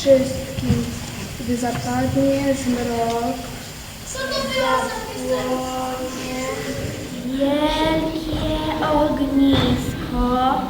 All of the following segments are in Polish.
wszystkim, gdy zapadnie zmrok, Zapłonie wielkie ognisko.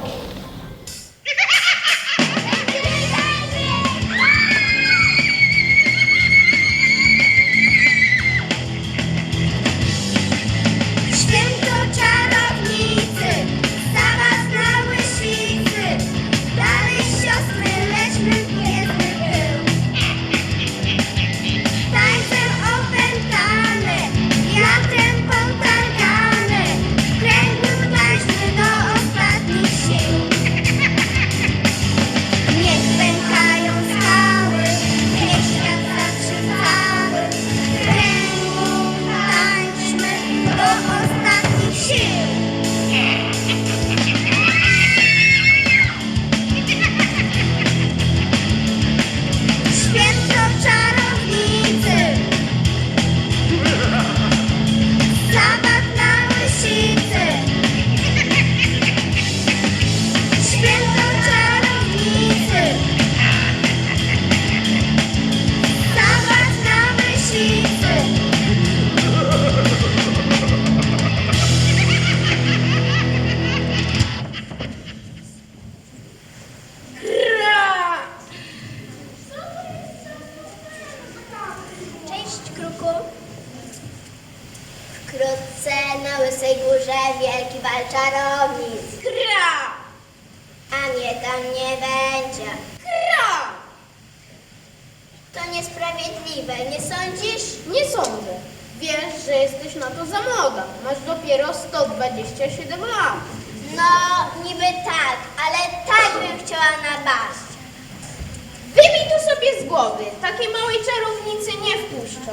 Głowy. Takiej małej czarownicy nie wpuszczą.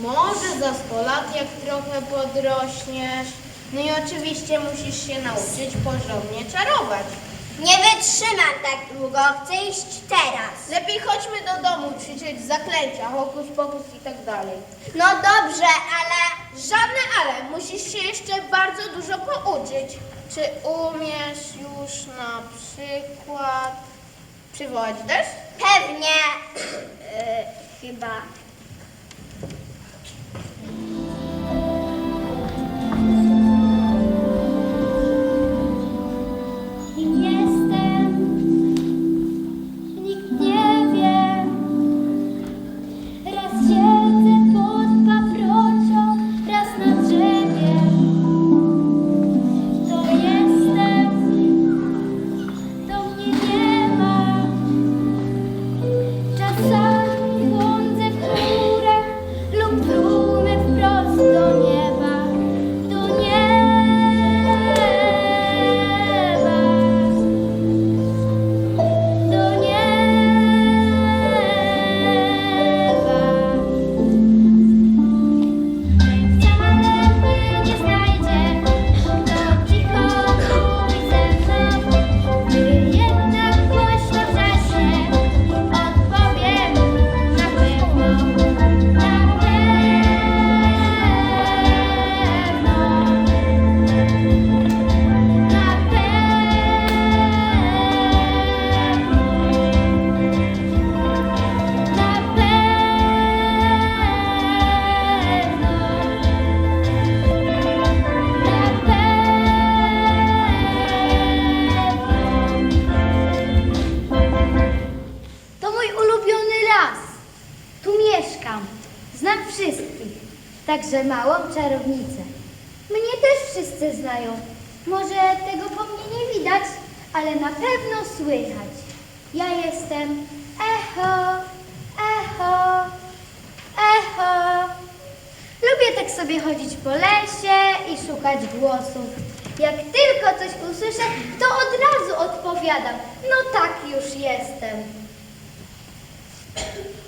Może za 100 lat, jak trochę podrośniesz. No i oczywiście musisz się nauczyć porządnie czarować. Nie wytrzymam tak długo, chcę iść teraz. Lepiej chodźmy do domu krzyczeć zaklęcia, hokus pokus i tak dalej. No dobrze, ale Żadne ale, musisz się jeszcze bardzo dużo pouczyć. Czy umiesz już na przykład przywołać deszcz? pewnie... Yy, chyba... ale na pewno słychać. Ja jestem echo, echo, echo. Lubię tak sobie chodzić po lesie i szukać głosów. Jak tylko coś usłyszę, to od razu odpowiadam. No tak już jestem.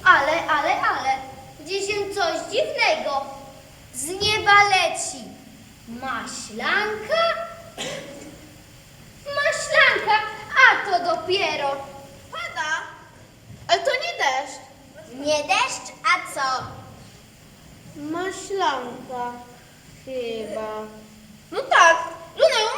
Ale, ale, ale, dzieje się coś dziwnego. Z nieba leci maślanka? Maślanka, a to dopiero. Pada, ale to nie deszcz. Nie deszcz, a co? Maślanka chyba. No tak, lunęło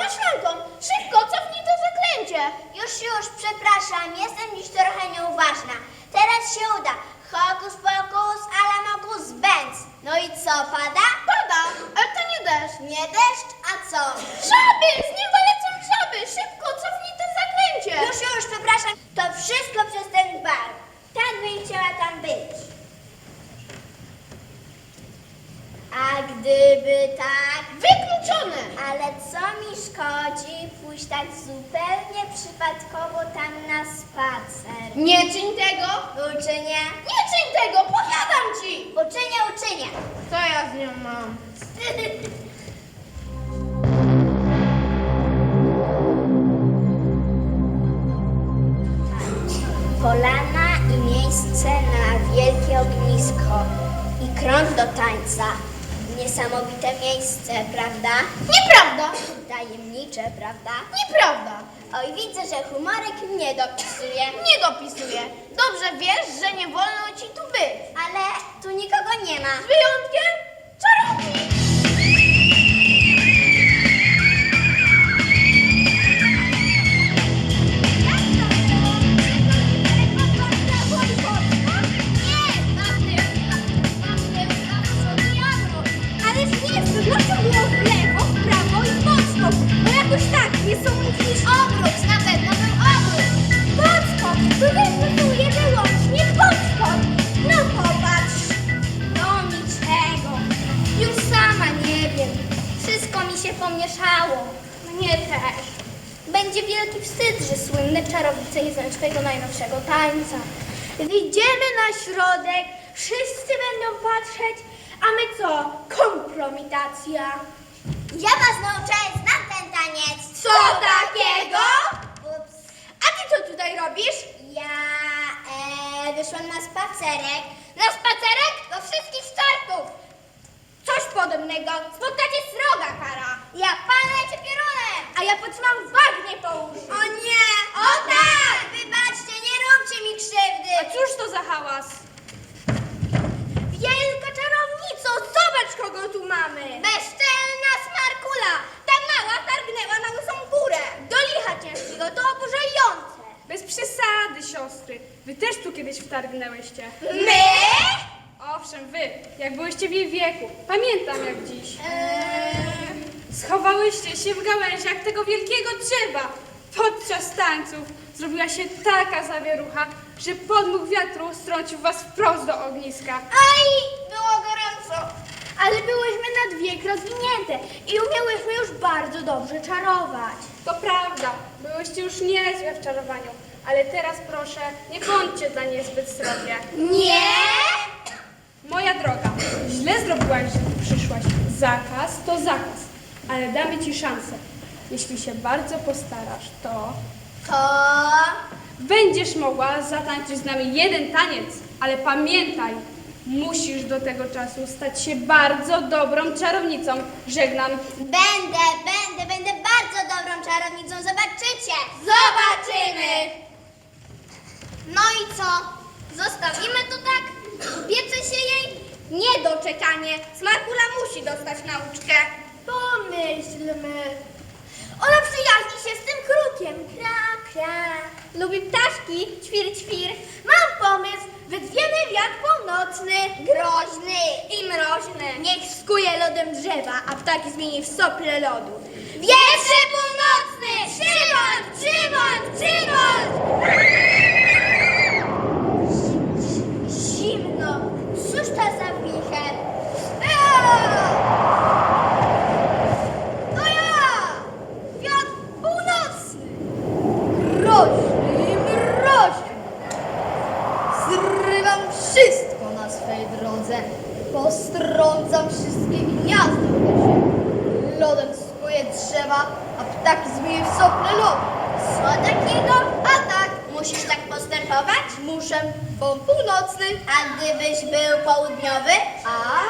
Uczynię, Nie czyń tego, powiadam ci. uczynię, uczynię. Co ja z nią mam? Polana i miejsce na wielkie ognisko i krąg do tańca. Niesamowite miejsce, prawda? Nieprawda. Tajemnicze, prawda? Nieprawda. Oj, widzę, że humorek nie dopisuje. Nie dopisuję. Dobrze wiesz, że nie wolno ci tu być. Ale tu nikogo nie ma. Z wyjątkiem czarowni. Kompromitacja. Ja was nauczę, znam ten taniec. Co takiego? Ups. A ty co tutaj robisz? Ja e, wyszłam na spacerek. Na spacerek do wszystkich startów. Coś podobnego. Spotkacie sroga, Kara. Ja palę piorunem. A ja potrzymam bagnie po uszy. O nie! O tak! Wybaczcie, nie róbcie mi krzywdy. A cóż to za hałas? Wielka czarownico, zobacz kogo tu mamy. Bezczelna smarkula. Ta mała targnęła na łysą górę. Do licha ciężkiego, to oburzające. Bez przesady, siostry. Wy też tu kiedyś wtargnęłyście. My? Owszem, wy, jak byłyście w jej wieku. Pamiętam jak dziś. Schowałyście się w gałęziach tego wielkiego drzewa. Podczas tańców zrobiła się taka zawierucha, że podmuch wiatru strącił was wprost do ogniska. Aj, było gorąco. Ale byłyśmy na dwie rozwinięte i umiałyśmy już bardzo dobrze czarować. To prawda, byłyście już niezłe w czarowaniu, ale teraz proszę, nie bądźcie dla niej zbyt srogie. Nie? Moja droga, źle zrobiłaś, że tu przyszłaś. Zakaz to zakaz, ale damy ci szansę. Jeśli się bardzo postarasz, to To... będziesz mogła zatańczyć z nami jeden taniec, ale pamiętaj, musisz do tego czasu stać się bardzo dobrą czarownicą. Żegnam. Będę, będę, będę bardzo dobrą czarownicą, zobaczycie! Zobaczymy! No i co? Zostawimy to tak? Ubiecze się jej? Niedoczekanie. Smarkula musi dostać nauczkę. Pomyślmy. Ona przyjaźni się z tym krukiem. Kra, kra. Lubi ptaszki. Ćwir, ćwir. Mam pomysł. Wydwiemy wiatr północny. Groźny. I mroźny. Niech skuje lodem drzewa, a ptaki zmieni w sople lodu. Wietrze północny! Przymąd, przymąd, przymąd! Zimno! Cóż to za wicher? To ja! Wiatr północny! Mroźny i mroźny! Zrywam wszystko na swej drodze. Postrącam wszystkie gniazda w lesie. Lodem skuję drzewa, a ptaki zmienię w sople lodu. Co takiego? A tak, Musisz tak postępować? muszę, bo północny, A gdybyś był południowy? a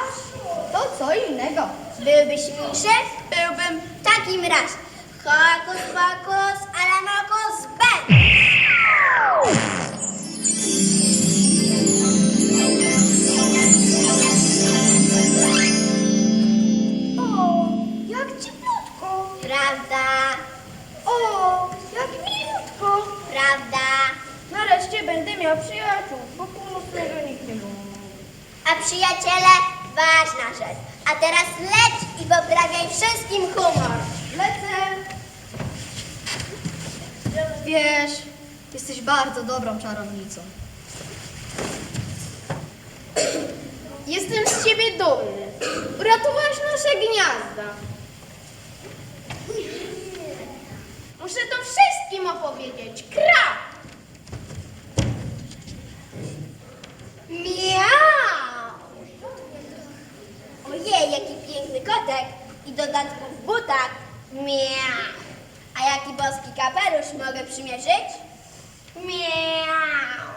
to co innego. Byłbyś misiem? Byłbym W takim razie. Hokus pokus, ale Będę miał przyjaciół, bo A przyjaciele, ważna rzecz. A teraz leć i poprawiaj wszystkim humor. Lecę. Wiesz, jesteś bardzo dobrą czarownicą. Jestem z ciebie dumny. Uratowałaś nasze gniazda. Muszę to wszystkim opowiedzieć. Kra! Miau! Ojej, jaki piękny kotek i dodatku w butach. Miau! A jaki boski kapelusz mogę przymierzyć? Miau!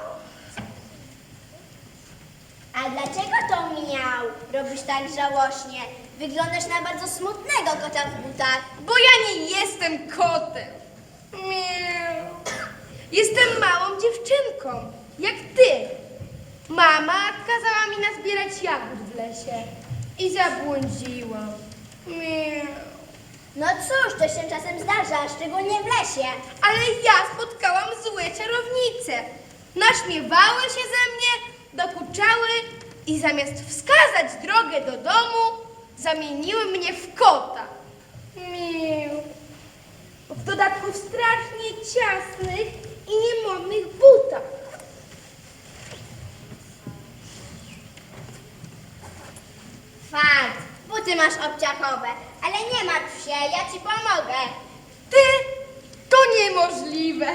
A dlaczego to miał? Robisz tak żałośnie. Wyglądasz na bardzo smutnego kota w butach. Bo ja nie jestem kotem. Miau. Jestem małą dziewczynką, jak ty. Mama kazała mi nazbierać jagód w lesie i zabłądziłam. Miau. No cóż, to się czasem zdarza, szczególnie w lesie. Ale ja spotkałam złe czarownice. Naśmiewały się ze mnie, dokuczały i zamiast wskazać drogę do domu, zamieniły mnie w kota. Miu. W dodatku w strasznie ciasnych i niemodnych butach. Buty masz obciachowe, ale nie martw się, ja ci pomogę. Ty? To niemożliwe.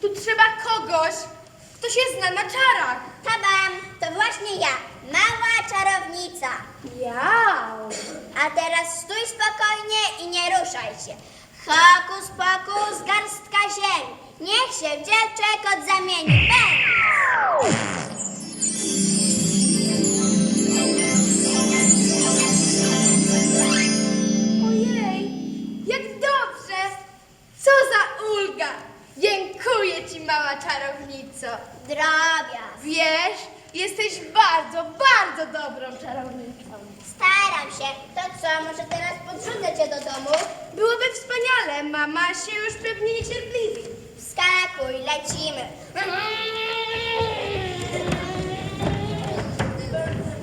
Tu trzeba kogoś, kto się zna na czarach. Tabam, to właśnie ja, mała czarownica. Miau. A teraz stój spokojnie i nie ruszaj się. Hokus pokus, garstka ziemi. Niech się w dziewczę kot zamieni. Bang! Wiesz, jesteś bardzo, bardzo dobrą czarownicą. Staram się. To co, może teraz podrzucę cię do domu? Byłoby wspaniale, mama się już pewnie niecierpliwi. Wskakuj, lecimy.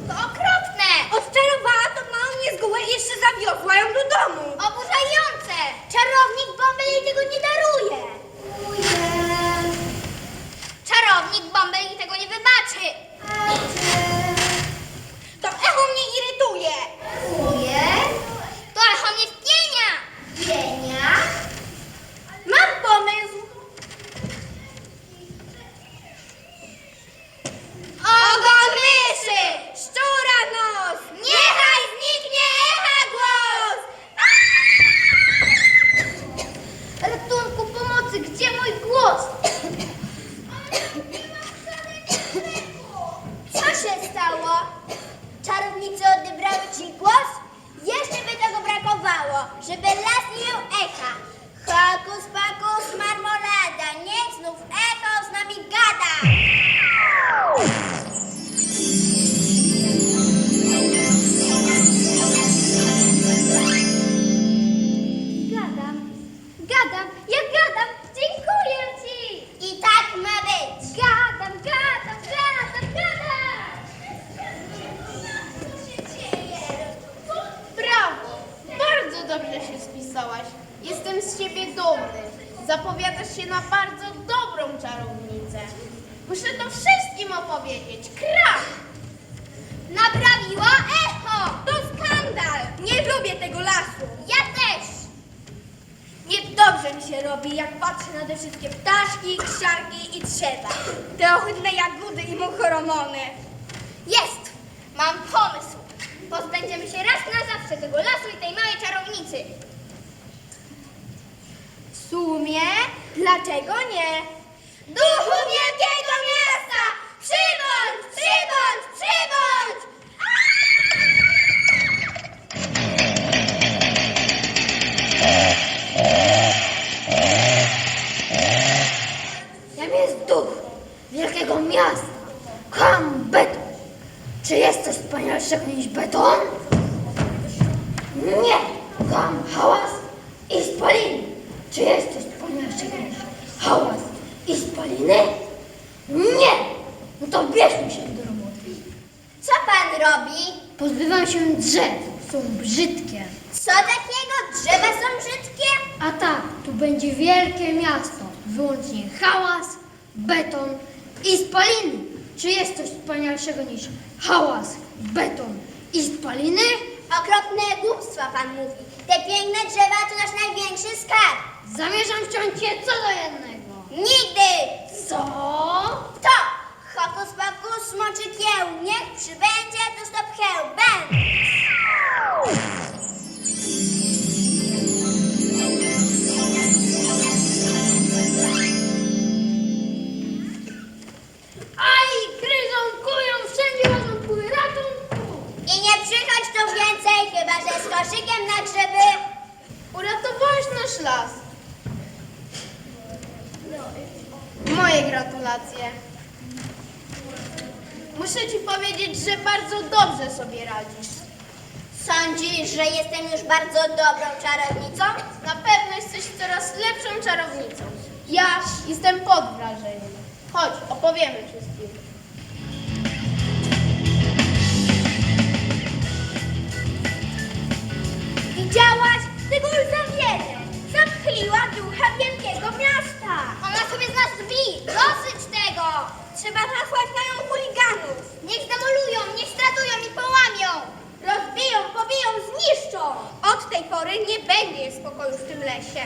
To okropne! Odczarowała to małą niezgołę i jeszcze zawiozła ją do domu. Oburzające! Czarownik Bąbel jej tego nie daruje. Czarownik Bąbel jej tego nie wybaczy. To echo mnie irytuje. To echo mnie wpienia. Wpienia? Zapowiadasz się na bardzo dobrą czarownicę. Muszę to wszystkim opowiedzieć. Kra! Naprawiła echo! To skandal! Nie lubię tego lasu. Ja też! Niedobrze mi się robi, jak patrzę na te wszystkie ptaszki, krzaki i drzewa. Te ohydne jagódy i muchoromony. Jest! Mam pomysł! Pozbędziemy się raz na zawsze tego lasu i tej małej czarownicy. Sumie, dlaczego nie? Duchu wielkiego drzew. Są brzydkie. Co takiego? Drzewa są brzydkie? A tak, tu będzie wielkie miasto. Wyłącznie hałas, beton i spaliny. Czy jest coś wspanialszego niż hałas, beton i spaliny? Okropne głupstwa pan mówi. Te piękne drzewa to nasz największy skarb. Zamierzam wciąć je co do jednego. Nigdy! Co? To! Hokus pokus smoczy kieł, niech przybędzie tu stop heł, ben! Aj, gryzą, kują, wszędzie rozumkują, ratunku! I nie przychodź tu więcej, chyba że z koszykiem na grzyby. Uratowałeś nasz las. Moje gratulacje. Muszę ci powiedzieć, że bardzo dobrze sobie radzisz. Sądzisz, że jestem już bardzo dobrą czarownicą? Na pewno jesteś coraz lepszą czarownicą. Ja jestem pod wrażeniem. Chodź, opowiemy wszystkim. Widziałaś? Tego już za. Zamkliła ducha wielkiego miasta. Ona sobie z nas drzwi. Dosyć tego. Trzeba nasłać na nią chuliganów. Niech demolują, niech stratują i połamią. Rozbiją, pobiją, zniszczą. Od tej pory nie będzie spokoju w tym lesie.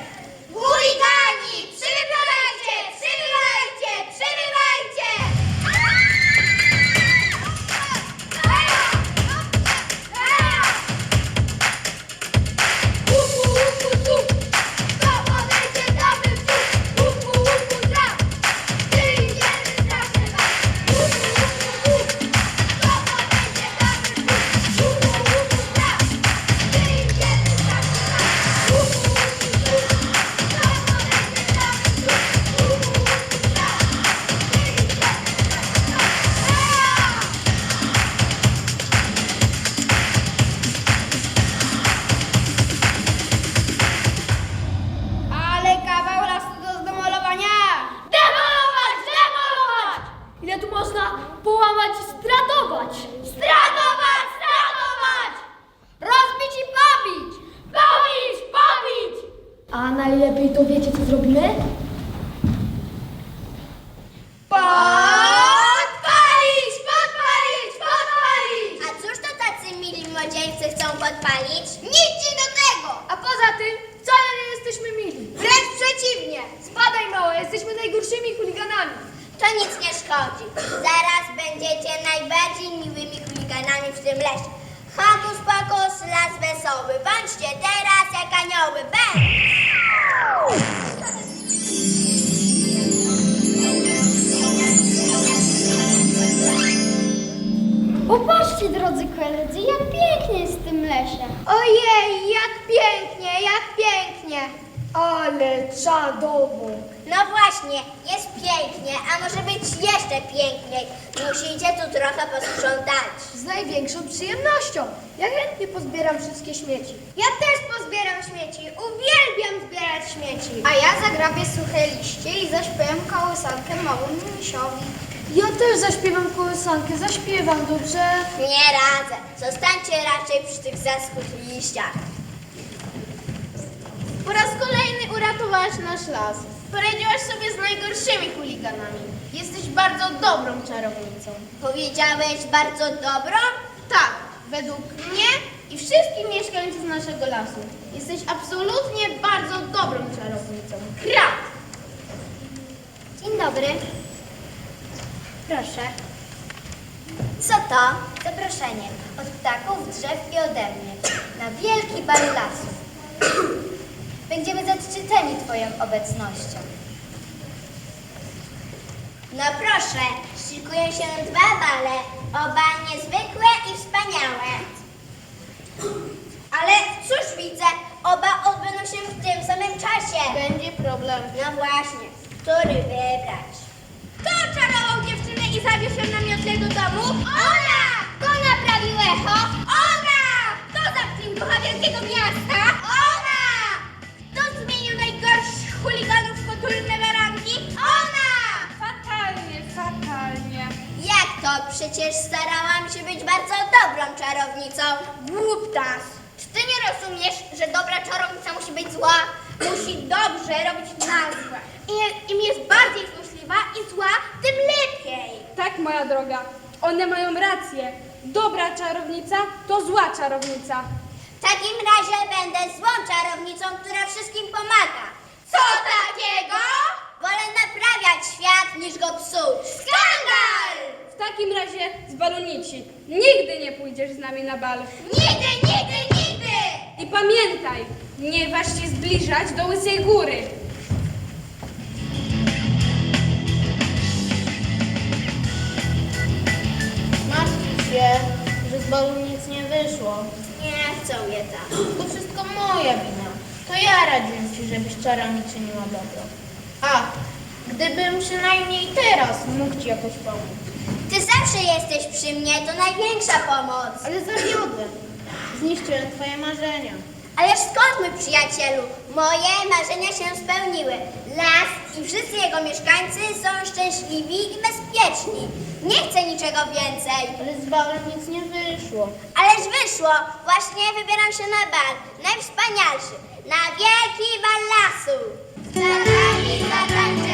Ale czadowo! No właśnie, jest pięknie, a może być jeszcze piękniej. Musicie tu trochę posprzątać. Z największą przyjemnością. Ja chętnie pozbieram wszystkie śmieci. Ja też pozbieram śmieci. Uwielbiam zbierać śmieci. A ja zagrabię suche liście i zaśpiewam kołysankę małym misiowi. Ja też zaśpiewam kołysankę, zaśpiewam dobrze. Nie radzę. Zostańcie raczej przy tych zaschłych liściach. Po raz kolejny uratowałaś nasz las. Poradziłaś sobie z najgorszymi chuliganami. Jesteś bardzo dobrą czarownicą. Powiedziałeś bardzo dobrą? Tak, według mnie i wszystkich mieszkańców naszego lasu. Jesteś absolutnie bardzo dobrą czarownicą. Krat! Dzień dobry. Proszę. Co to? Zaproszenie od ptaków, drzew i ode mnie na wielki bal lasu. Będziemy zaszczyceni Twoją obecnością. No proszę, szykują się dwa bale, oba niezwykłe i wspaniałe. Ale cóż widzę, oba odbędą się w tym samym czasie. Będzie problem. No właśnie, który wybrać? Kto czarował dziewczynę i zawiózł ją na miotle do domu? Ona! Kto naprawił echo? Ona! Kto zamknął ducha wielkiego miasta? Przecież starałam się być bardzo dobra. czarownicą? Głuptas! Czy ty nie rozumiesz, że dobra czarownica musi być zła? Musi dobrze robić na złe. I im jest bardziej złośliwa i zła, tym lepiej. Tak, moja droga, one mają rację. Dobra czarownica to zła czarownica. W takim razie będę złą czarownicą, która wszystkim pomaga. Co takiego? Wolę naprawiać świat niż go psuć. Skandal! W takim razie z balonici. Nigdy nie pójdziesz z nami na bal. Nigdy, nigdy, nigdy! I pamiętaj, nie waż się zbliżać do Łysej Góry. Martw się, że z balu nic nie wyszło. Nie chcą je tam. To wszystko moja wina. To ja radziłem ci, żebyś czarami czyniła dobro. A, gdybym przynajmniej teraz mógł ci jakoś pomóc. Ty zawsze jesteś przy mnie, to największa pomoc. Ale zawiodłem. Zniszczyłem twoje marzenia. Ależ skąd my, przyjacielu? Moje marzenia się spełniły. Las i wszyscy jego mieszkańcy są szczęśliwi i bezpieczni. Nie chcę niczego więcej. Ale z balem nic nie wyszło. Ależ wyszło. Właśnie wybieram się na bal. Najwspanialszy. Na wielki bal lasu. Za nami zatańczy